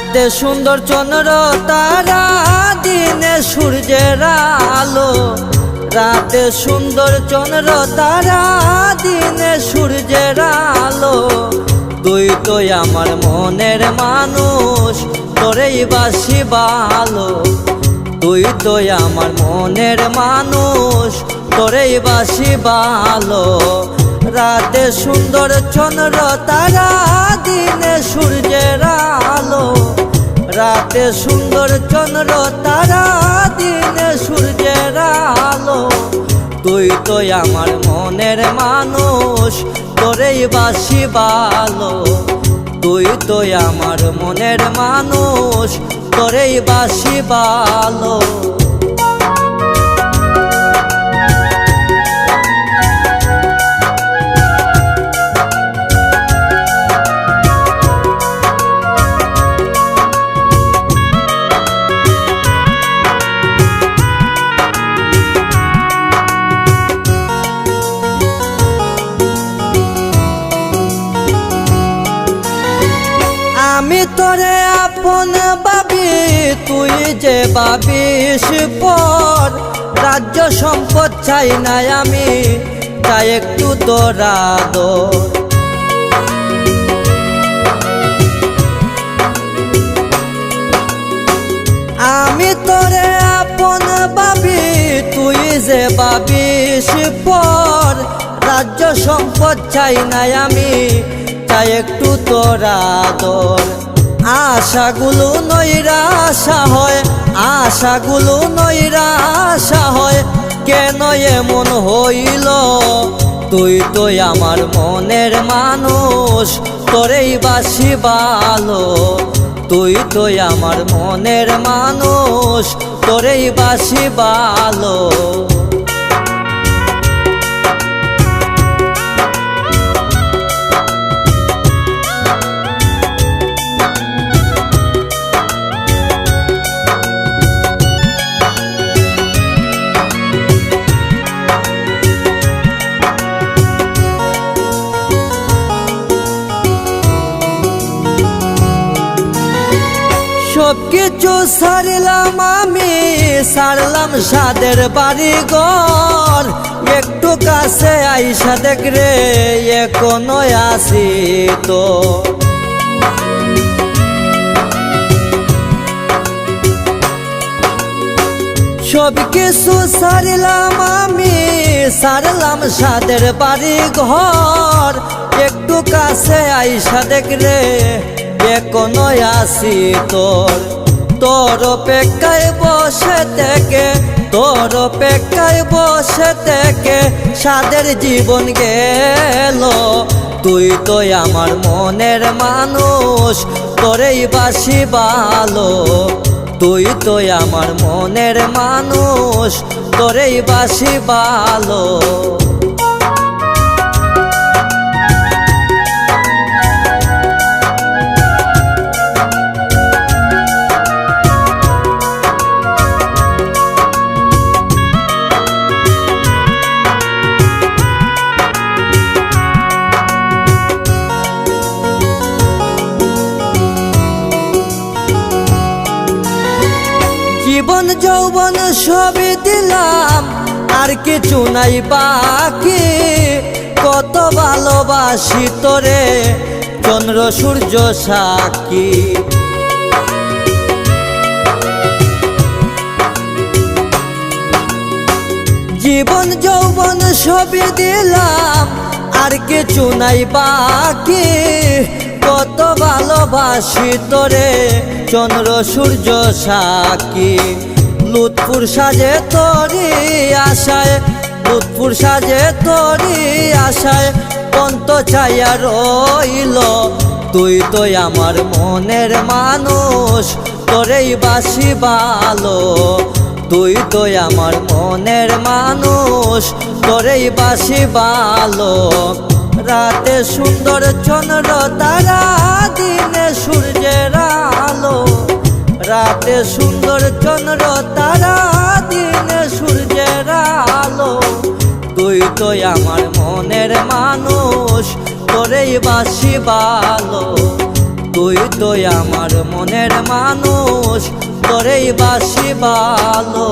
রাতে সুন্দর চন্দ্র তারা, দিনে সূর্যের আলো। রাতে সুন্দর চন্দ্র তারা, দিনে সূর্যের আলো। তুই তো আমার মনের মানুষ, তোরেই বাসি ভালো তুই তো আমার মনের মানুষ, তোরেই বাসি ভালো রাতে সুন্দর চন্দ্র তারা, দিনে সূর্যের রাতে সুন্দর চন্দ্র তারা দিনে সূর্যের আলো। তুই তো আমার মনের মানুষ, তোরেই বাসি ভালো তুই তো আমার মনের মানুষ, তোরেই বাসি ভালো তোরে আপন ভাবি, তুই যে ভাবিস পর, রাজ্য সম্পদ চাই নাই আমি, তাই একটু তোরা দর আমি তোরে আপন ভাবি, তুই যে ভাবিস পর, রাজ্য সম্পদ চাই নাই আমি, তাই একটু তোরা দর আশাগুলো নৈরাশা হয়, আশাগুলো নৈরাশা হয়। কেন এমন হইল? তুই তো আমার মনের মানুষ, তোরেই বাসি ভালো তুই তো আমার মনের মানুষ, তোরেই বাসি ভালো সব কিছু সারলাম আমি, সারলাম সাদের বাড়ি ঘর একটু কাছে আইসা দেখ রে, এখনও আসি তো। সব কিছু সারলাম আমি, সারলাম সাদের বাড়ি ঘর একটু কাছে আইসা দেখ রে এখনও আসি তোর। তোর অপেক্ষায় বসে থেকে, তোর অপেক্ষায় বসে থেকে সাদের জীবন গেল। তুই তো আমার মনের মানুষ, তোরেই বাসি ভালো তুই তো আমার মনের মানুষ, তোরেই বাসি ভালো যৌবন সবই দিলাম, আর কিছু নাই বাকি। কত ভালোবাসি তোরে, চন্দ্র, সূর্য, সাক্ষী। জীবন, যৌবন সবই দিলাম, আর কিছু নাই বাকি। কত ভালোবাসি তোরে, চন্দ্র, সূর্য, সাক্ষী। লুৎপুর সাজে তোরি আশায় লুৎপুর সাজে তোরি আশায়, পন্ত চাইয়া রইল। তুই তো আমার মনের মানুষ, তোরেই বাসি ভালো তুই তো আমার মনের মানুষ, তোরেই বাসি ভালো রাতে সুন্দর চন্দ্র তারা, দিনে সূর্যের রাতে সুন্দর চন্দ্র তারা, দিনে সূর্যের আলো। তুই তো আমার মনের মানুষ, তোরেই বাসি ভালো তুই তো আমার মনের মানুষ, তোরেই বাসি ভালো